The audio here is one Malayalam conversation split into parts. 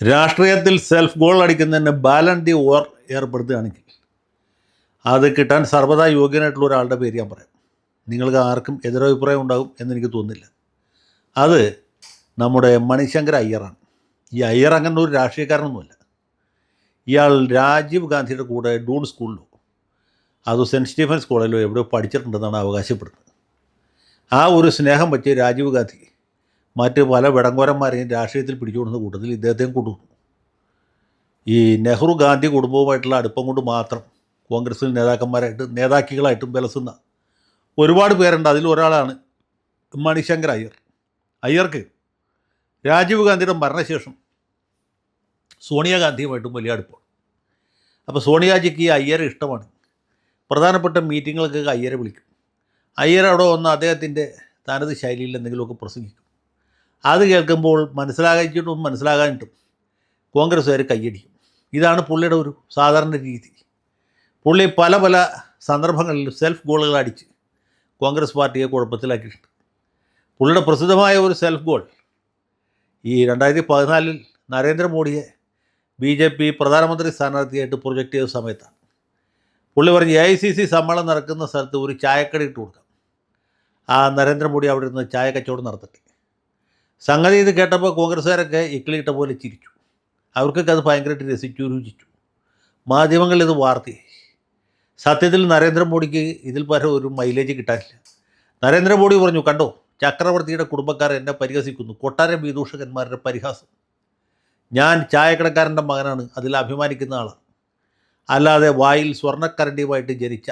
രാഷ്ട്രീയത്തിൽ സെൽഫ് ഗോൾ അടിക്കുന്നതിന് ബാലൻ ദി ഓർ ഏർപ്പെടുത്തുകയാണെങ്കിൽ അത് കിട്ടാൻ സർവതാ യോഗ്യനായിട്ടുള്ള ഒരാളുടെ പേര് ഞാൻ പറയാം. നിങ്ങൾക്ക് ആർക്കും എതിരഭിപ്രായം ഉണ്ടാകും എന്നെനിക്ക് തോന്നുന്നില്ല. അത് നമ്മുടെ മണിശങ്കർ അയ്യറാണ് ഈ അയ്യർ അങ്ങനെ ഒരു രാഷ്ട്രീയക്കാരനൊന്നുമല്ല. ഇയാൾ രാജീവ് ഗാന്ധിയുടെ കൂടെ ഡൂൺ സ്കൂളിലോ അത് സെന്റ് സ്റ്റീഫൻസ് കോളേജിലോ എവിടെയോ പഠിച്ചിട്ടുണ്ടെന്നാണ് അവകാശപ്പെടുന്നത്. ആ ഒരു സ്നേഹം വെച്ച് രാജീവ് ഗാന്ധി മറ്റ് പല വിടങ്കോരന്മാരെയും രാഷ്ട്രീയത്തിൽ പിടിച്ചുകൊടുന്ന കൂട്ടത്തിൽ ഇദ്ദേഹത്തെയും കൊണ്ടുവന്നു ഈ നെഹ്റു ഗാന്ധി കുടുംബവുമായിട്ടുള്ള അടുപ്പം കൊണ്ട് മാത്രം കോൺഗ്രസിൽ നേതാക്കന്മാരായിട്ട് നേതാക്കികളായിട്ടും വിലസുന്ന ഒരുപാട് പേരുണ്ട്. അതിൽ ഒരാളാണ് മണിശങ്കർ അയ്യർ. അയ്യർക്ക് രാജീവ് ഗാന്ധിയുടെ മരണശേഷം സോണിയാഗാന്ധിയുമായിട്ടും വലിയ അടുപ്പം അപ്പോൾ സോണിയാജിക്ക് ഈ അയ്യരെ ഇഷ്ടമാണ്. പ്രധാനപ്പെട്ട മീറ്റിങ്ങുകൾക്കൊക്കെ അയ്യരെ വിളിക്കും. അയ്യർ അവിടെ വന്ന് അദ്ദേഹത്തിന്റെ തനത് ശൈലിയിൽ എന്തെങ്കിലുമൊക്കെ പ്രസംഗിക്കും. അത് കേൾക്കുമ്പോൾ മനസ്സിലാക്കിയിട്ടും മനസ്സിലാകാനിട്ടും കോൺഗ്രസ്സുകാർ കയ്യടിക്കും. ഇതാണ് പുള്ളിയുടെ ഒരു സാധാരണ രീതി. പുള്ളി പല പല സന്ദർഭങ്ങളിൽ സെൽഫ് ഗോളുകൾ അടിച്ച് കോൺഗ്രസ് പാർട്ടിയെ കുഴപ്പത്തിലാക്കിയിട്ടുണ്ട്. പുള്ളിയുടെ പ്രസിദ്ധമായ ഒരു സെൽഫ് ഗോൾ ഈ രണ്ടായിരത്തി പതിനാലിൽ നരേന്ദ്രമോദിയെ ബി ജെ പി പ്രധാനമന്ത്രി സ്ഥാനാർത്ഥിയായിട്ട് പ്രൊജക്റ്റ് ചെയ്ത സമയത്താണ്. പുള്ളി പറഞ്ഞ് എ ഐ സി സി സമ്മേളനം നടക്കുന്ന സ്ഥലത്ത് ഒരു ചായക്കട ഇട്ട് കൊടുക്കാം. ആ നരേന്ദ്രമോദി അവിടെ നിന്ന് ചായ കച്ചവടം നടത്തട്ടെ. സംഗതി ഇത് കേട്ടപ്പോൾ കോൺഗ്രസ്സുകാരൊക്കെ ഇക്കിളിയിട്ട പോലെ ചിരിച്ചു. അവർക്കൊക്കെ അത് ഭയങ്കരമായിട്ട് രസിച്ചു രുചിച്ചു. മാധ്യമങ്ങളിൽ ഇത് വാർത്തയായി. സത്യത്തിൽ നരേന്ദ്രമോദിക്ക് ഇതിൽ പരം ഒരു മൈലേജ് കിട്ടാനില്ല. നരേന്ദ്രമോദി പറഞ്ഞു കണ്ടോ ചക്രവർത്തിയുടെ കുടുംബക്കാർ എന്നെ പരിഹസിക്കുന്നു. കൊട്ടാരം വിദൂഷകന്മാരുടെ പരിഹാസം. ഞാൻ ചായക്കടക്കാരന്റെ മകനാണ് അതിൽ അഭിമാനിക്കുന്ന ആളാണ്. അല്ലാതെ വായിൽ സ്വർണക്കരണ്ടിയുമായിട്ട് ജനിച്ച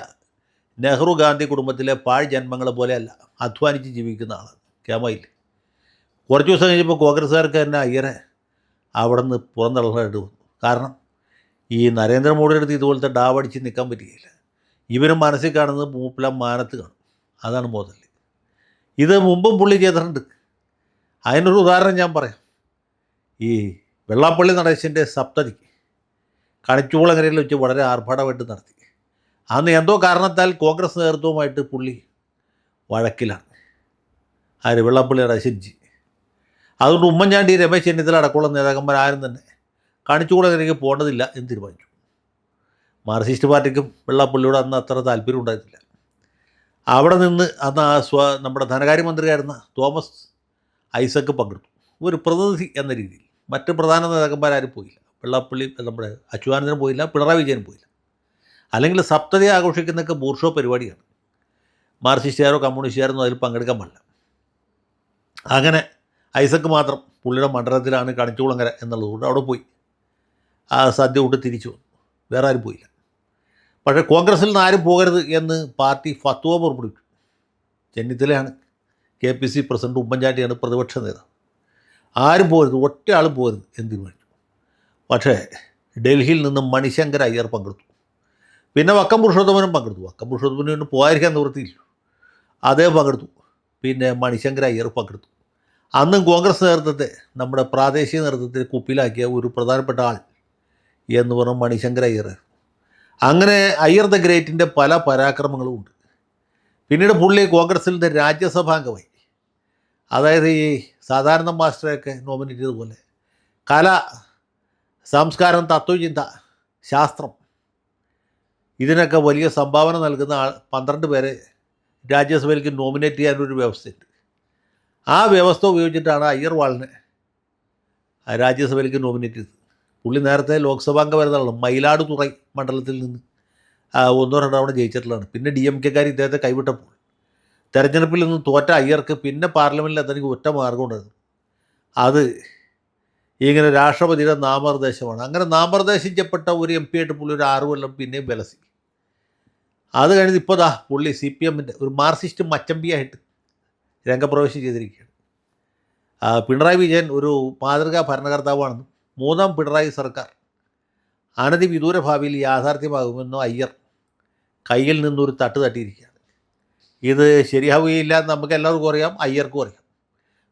നെഹ്റു ഗാന്ധി കുടുംബത്തിലെ പാഴ് ജന്മങ്ങളെ പോലെയല്ല അധ്വാനിച്ച് ജീവിക്കുന്ന ആളാണ്. ക്യാമയിൽ കുറച്ച് ദിവസം കഴിഞ്ഞപ്പോൾ കോൺഗ്രസ്സുകാർക്ക് തന്നെ അയ്യനെ അവിടെ നിന്ന് പുറന്തള്ളായിട്ട് വന്നു. കാരണം ഈ നരേന്ദ്രമോദിയുടെ അടുത്ത് ഇതുപോലത്തെ ഡാവടിച്ച് നിൽക്കാൻ പറ്റുകയില്ല. ഇവരും മനസ്സിൽ കാണുന്നത് മൂപ്പില മാനത്ത് കാണും. അതാണ് മോതൽ ഇത് മുമ്പും പുള്ളി ചെയ്തിട്ടുണ്ട്. അതിനൊരു ഉദാഹരണം ഞാൻ പറയാം. ഈ വെള്ളാപ്പള്ളി നടേശന്റെ സപ്തതി കണിച്ചൂളങ്ങരയിൽ വെച്ച് വളരെ ആർഭാടമായിട്ട് നടത്തി. അന്ന് എന്തോ കാരണത്താൽ കോൺഗ്രസ് നേതൃത്വവുമായിട്ട് പുള്ളി വഴക്കിലാണ്. ആര്? വെള്ളാപ്പള്ളി നടേശൻജി അതുകൊണ്ട് ഉമ്മൻചാണ്ടി രമേശ് ചെന്നിത്തല അടക്കമുള്ള നേതാക്കന്മാർ ആരും തന്നെ കാണിച്ചുകൂടാതിലേക്ക് പോകേണ്ടതില്ല എന്ന് തീരുമാനിച്ചു. മാർക്സിസ്റ്റ് പാർട്ടിക്കും വെള്ളാപ്പള്ളിയോട് അന്ന് അത്ര താല്പര്യം ഉണ്ടായിരുന്നില്ല അവിടെ നിന്ന് അന്ന് ആ സ്വ നമ്മുടെ ധനകാര്യമന്ത്രിയായിരുന്ന തോമസ് ഐസക്ക് പങ്കെടുത്തു. ഒരു പ്രതിനിധി എന്ന രീതിയിൽ. മറ്റ് പ്രധാന നേതാക്കന്മാരും പോയില്ല. വെള്ളാപ്പള്ളി നമ്മുടെ അച്യുതാനന്ദനും പോയില്ല പിണറായി വിജയനും പോയില്ല. അല്ലെങ്കിൽ സപ്തതി ആഘോഷിക്കുന്നതൊക്കെ ബൂർഷോ പരിപാടിയാണ്. മാർക്സിസ്റ്റുകാരോ കമ്മ്യൂണിസ്റ്റുകാരോ അതിൽ പങ്കെടുക്കാൻ പാടില്ല. അങ്ങനെ ഐസക്ക് മാത്രം പുള്ളിയുടെ മണ്ഡലത്തിലാണ് കണിച്ചുകുളങ്ങര എന്നുള്ളതുകൊണ്ട് അവിടെ പോയി. ആ സദ്യ കൊണ്ട് തിരിച്ചു വന്നു. വേറെ ആരും പോയില്ല. പക്ഷേ കോൺഗ്രസ്സിൽ നിന്ന് ആരും പോകരുത് എന്ന് പാർട്ടി ഫത്വ പുറപ്പെടുവിച്ചു. ചെന്നിത്തലയാണ് കെ പി സി പ്രസിഡന്റ് ഉമ്മൻചാണ്ടിയാണ് പ്രതിപക്ഷ നേതാവ്. ആരും പോകരുത് ഒറ്റ ആളും പോകരുത് എന്ന് തീരുമാനിച്ചു. പക്ഷേ ഡൽഹിയിൽ നിന്ന് മണിശങ്കർ അയ്യർ പങ്കെടുത്തു. പിന്നെ വക്കം പുരുഷോത്തമനും പങ്കെടുത്തു. വക്കം പുരുഷോത്തമനും പോകാതിരിക്കാൻ നിവൃത്തിയില്ല. അദ്ദേഹം പങ്കെടുത്തു. പിന്നെ മണിശങ്കർ അയ്യർ പങ്കെടുത്തു. അന്നും കോൺഗ്രസ് നേതൃത്വത്തെ നമ്മുടെ പ്രാദേശിക നേതൃത്വത്തെ കുപ്പിലാക്കിയ ഒരു പ്രധാനപ്പെട്ട ആൾ എന്ന് പറഞ്ഞ മണിശങ്കർ അയ്യർ. അങ്ങനെ അയ്യർ ദ ഗ്രേറ്റിന്റെ പല പരാക്രമങ്ങളും ഉണ്ട്. പിന്നീട് പുള്ളി കോൺഗ്രസിന്റെ രാജ്യസഭാംഗമായി അതായത് ഈ സാധാരണ മാസ്റ്ററെയൊക്കെ നോമിനേറ്റ് ചെയ്തതുപോലെ കല സംസ്കാരം തത്വചിന്ത ശാസ്ത്രം ഇതിനൊക്കെ വലിയ സംഭാവന നൽകുന്ന ആൾ പന്ത്രണ്ട് പേരെ രാജ്യസഭയിലേക്ക് നോമിനേറ്റ് ചെയ്യാനൊരു വ്യവസ്ഥയുണ്ട്. ആ വ്യവസ്ഥ ഉപയോഗിച്ചിട്ടാണ് അയ്യർവാളിനെ രാജ്യസഭയിലേക്ക് നോമിനേറ്റ് ചെയ്തത്. പുള്ളി നേരത്തെ ലോക്സഭാംഗം വരുന്നതാണ് മയിലാടുതുറൈ മണ്ഡലത്തിൽ നിന്ന്. ഒന്നോ രണ്ടോ തവണ ജയിച്ചിട്ടുള്ളതാണ്. പിന്നെ ഡി എം കെക്കാർ ഇദ്ദേഹത്തെ കൈവിട്ടപ്പോൾ. തെരഞ്ഞെടുപ്പിൽ നിന്ന് തോറ്റ അയ്യർക്ക് പിന്നെ പാർലമെന്റിൽ എത്താൻ ഒറ്റ മാർഗമുണ്ടായിരുന്നു അത് ഇങ്ങനെ രാഷ്ട്രപതിയുടെ നാമനിർദ്ദേശമാണ്. അങ്ങനെ നാമനിർദ്ദേശിക്കപ്പെട്ട ഒരു എം പി ആയിട്ട് പുള്ളി ഒരു ആറ് കൊല്ലം പിന്നെയും വിലസി. അത് കഴിഞ്ഞ് ഇപ്പോൾ ദാ പുള്ളി സി പി എമ്മിന്റെ ഒരു മാർക്സിസ്റ്റ് മച്ചമ്പിയായിട്ട് രംഗപ്രവേശം ചെയ്തിരിക്കുകയാണ്. പിണറായി വിജയൻ ഒരു മാതൃകാ ഭരണകർത്താവാണെന്നും മൂന്നാം പിണറായി സർക്കാർ അനധി വിദൂര ഭാവിയിൽ യാഥാർത്ഥ്യമാകുമെന്നും അയ്യർ കയ്യിൽ നിന്നൊരു തട്ട് തട്ടിയിരിക്കുകയാണ്. ഇത് ശരിയാവുകയില്ല എന്ന് നമുക്ക് എല്ലാവർക്കും അറിയാം അയ്യർക്കും അറിയാം.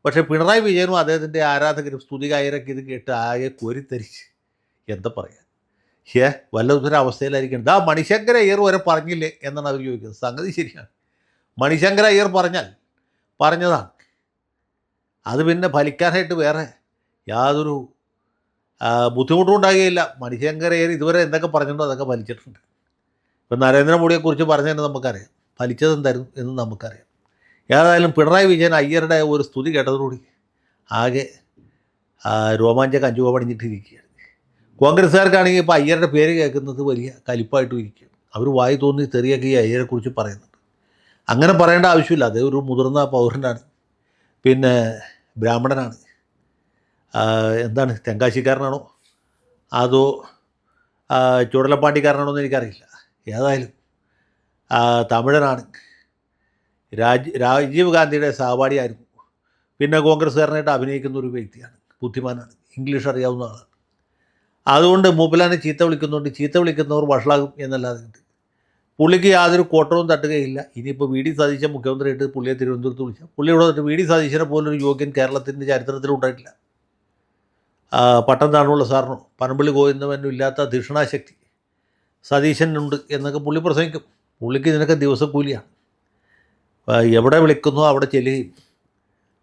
പക്ഷേ പിണറായി വിജയനും അദ്ദേഹത്തിന്റെ ആരാധകരും സ്തുതികായരൊക്കെ ഇത് കേട്ട് ആകെ കോരിത്തരിച്ച് എന്താ പറയുക ഷേ വല്ലതൊരു അവസ്ഥയിലായിരിക്കണം. ദാ മണിശങ്കര അയ്യർ വരെ പറഞ്ഞില്ലേ എന്നാണ് അവർ ചോദിക്കുന്നത്. സംഗതി ശരിയാണ്. മണിശങ്കര അയ്യർ പറഞ്ഞാൽ പറഞ്ഞതാണ്. അത് പിന്നെ ഫലിക്കാനായിട്ട് വേറെ യാതൊരു ബുദ്ധിമുട്ടും ഉണ്ടാകുകയില്ല. മണിശങ്കരയ്യർ ഇതുവരെ എന്തൊക്കെ പറഞ്ഞിട്ടുണ്ടോ അതൊക്കെ ഫലിച്ചിട്ടുണ്ട്. ഇപ്പം നരേന്ദ്രമോദിയെക്കുറിച്ച് പറഞ്ഞതന്നെ നമുക്കറിയാം. ഫലിച്ചത് എന്തായിരുന്നു എന്ന് നമുക്കറിയാം. ഏതായാലും പിണറായി വിജയൻ അയ്യരുടെ ഒരു സ്തുതി കേട്ടതോടുകൂടി ആകെ രോമാഞ്ചം കഞ്ചുക പണിഞ്ഞിട്ടിരിക്കുകയാണ്. കോൺഗ്രസ്സുകാർക്കാണെങ്കിൽ ഇപ്പോൾ അയ്യരുടെ പേര് കേൾക്കുന്നത് വലിയ കലിപ്പായിട്ടും ഇരിക്കുകയാണ്. അവർ വായി തോന്നി തെറിയൊക്കെ ഈ അയ്യരെക്കുറിച്ച് പറയുന്നുണ്ട് അങ്ങനെ പറയേണ്ട ആവശ്യമില്ല. അത് ഒരു മുതിർന്ന പൗരനാണ്. പിന്നെ ബ്രാഹ്മണനാണ്. എന്താണ്? തെങ്കാശിക്കാരനാണോ? അതോ ചുടലപ്പാണ്ടിക്കാരനാണോ എന്ന് എനിക്കറിയില്ല. ഏതായാലും തമിഴനാണ്. രാജ് രാജീവ് ഗാന്ധിയുടെ സഹപാഠിയായിരുന്നു. പിന്നെ കോൺഗ്രസ്സുകാരനായിട്ട് അഭിനയിക്കുന്ന ഒരു വ്യക്തിയാണ്. ബുദ്ധിമാനാണ്. ഇംഗ്ലീഷ് അറിയാവുന്ന ആളാണ്. അതുകൊണ്ട് മൂപ്പിലാനെ ചീത്ത വിളിക്കുന്നുണ്ട്. ചീത്ത വിളിക്കുന്നവർ വഷളാകും എന്നല്ലാതെ. പുള്ളിക്ക് യാതൊരു കോട്ടവും തട്ടുകയില്ല. ഇനിയിപ്പോൾ വി ഡി സതീശൻ മുഖ്യമന്ത്രിയായിട്ട് പുള്ളിയെ തിരുവനന്തപുരത്ത് വിളിച്ചാൽ പുള്ളി ഇവിടെ വന്നിട്ട് വി ഡി സതീശനെ പോലൊരു യോഗ്യൻ കേരളത്തിന്റെ ചരിത്രത്തിൽ ഉണ്ടായിട്ടില്ല. പട്ടം താണുള്ള സാറിനോ പനമ്പള്ളി ഗോവിന്ദമനും ഇല്ലാത്ത ധിഷണാശക്തി സതീശനുണ്ട് എന്നൊക്കെ പുള്ളി പ്രസംഗിക്കും. പുള്ളിക്ക് ഇതിനൊക്കെ ദിവസക്കൂലിയാണ് എവിടെ വിളിക്കുന്നോ അവിടെ ചെല്ലുകയും.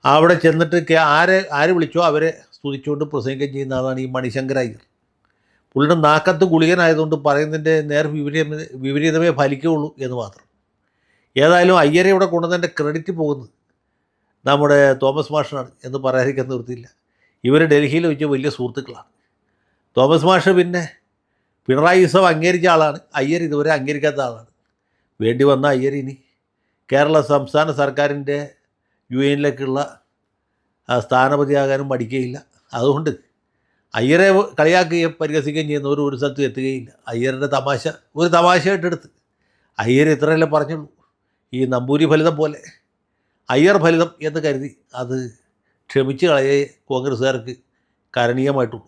അവിടെ ചെന്നിട്ട് ആരെ ആര് വിളിച്ചോ അവരെ സ്തുതിച്ചുകൊണ്ട് പ്രസംഗിക്കുകയും ചെയ്യുന്ന ആളാണ് ഈ മണിശങ്കർ അയ്യർ പുള്ളിയുടെ നാക്കത്ത് ഗുളികനായതുകൊണ്ട് പറയുന്നതിന്റെ നേർ വിപരീത വിപരീതമേ ഫലിക്കുകയുള്ളൂ എന്ന് മാത്രം. ഏതായാലും അയ്യരെ ഇവിടെ കൊണ്ടുവന്നതിന്റെ ക്രെഡിറ്റ് പോകുന്നത് നമ്മുടെ തോമസ് മാഷനാണ് എന്ന് പറയാതിരിക്കാൻ നിർത്തിയില്ല. ഇവർ ഡൽഹിയിൽ വെച്ച് വലിയ സുഹൃത്തുക്കളാണ്. തോമസ് മാഷ് പിന്നെ പിണറായി ഉത്സവം അംഗീകരിച്ച ആളാണ്. അയ്യർ ഇതുവരെ അംഗീകരിക്കാത്ത ആളാണ്. വേണ്ടി വന്ന അയ്യർ ഇനി കേരള സംസ്ഥാന സർക്കാരിന്റെ യു എനിലേക്കുള്ള സ്ഥാനപതിയാകാനും മടിക്കുകയില്ല അതുകൊണ്ട് അയ്യരെ കളിയാക്കുകയും പരിഹസിക്കുകയും ചെയ്യുന്ന ഒരു ഒരു സ്ഥലത്തും എത്തുകയില്ല. അയ്യരുടെ തമാശ ഒരു തമാശയായിട്ട് എടുത്ത്. അയ്യർ ഇത്രയല്ലേ പറഞ്ഞുള്ളൂ. ഈ നമ്പൂരി ഫലിതം പോലെ. അയ്യർ ഫലിതം എന്ന് കരുതി അത് ക്ഷമിച്ച് കളയെ കോൺഗ്രസ്സുകാർക്ക് കരണീയമായിട്ടുള്ളൂ.